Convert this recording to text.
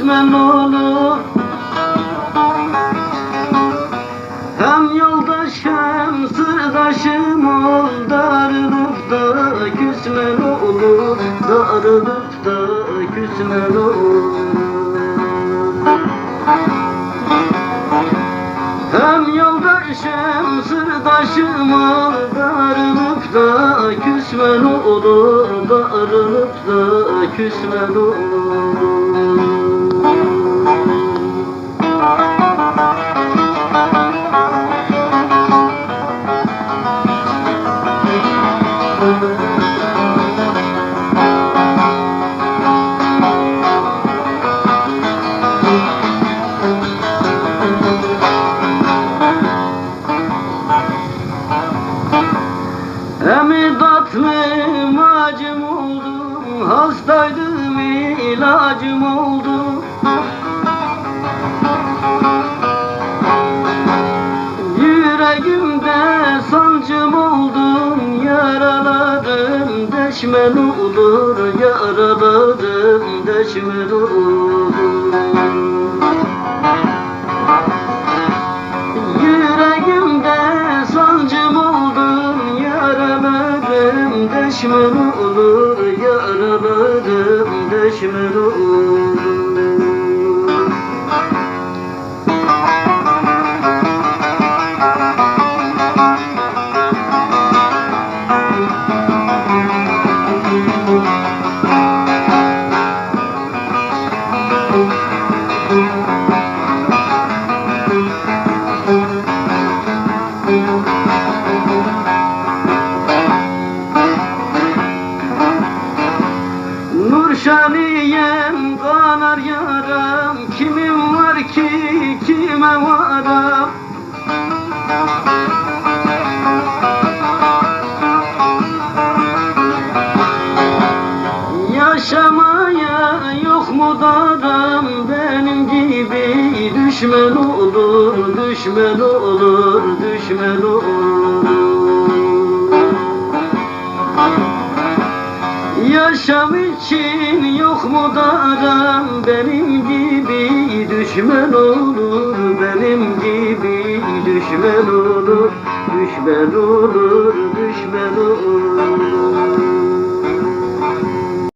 Ne olur Hem yoldaş hem sırdaşım ol. Darılıp da küsme ne olur Darılıp da küsme ne olur Hem yoldaş hem sırdaşım ol. Darılıp da küsme ne olur Darılıp da küsme ne olur Emidatlı acım oldum Hastaydım ilacım oldum Yüreğimde sancım oldum Yaralarım deşmen olur Yaralarım deşmen olur Deşmen olur Yaralarım deşmen olur Nurşaniyem kanar yaram Kimim var ki kime varam? Yaşamaya yok mu daram? Benim gibi düşman olur Düşman olur Düşman olur Yaşam için yok mu daram benim gibi düşman olur benim gibi düşman olur. Düşman olur düşman olur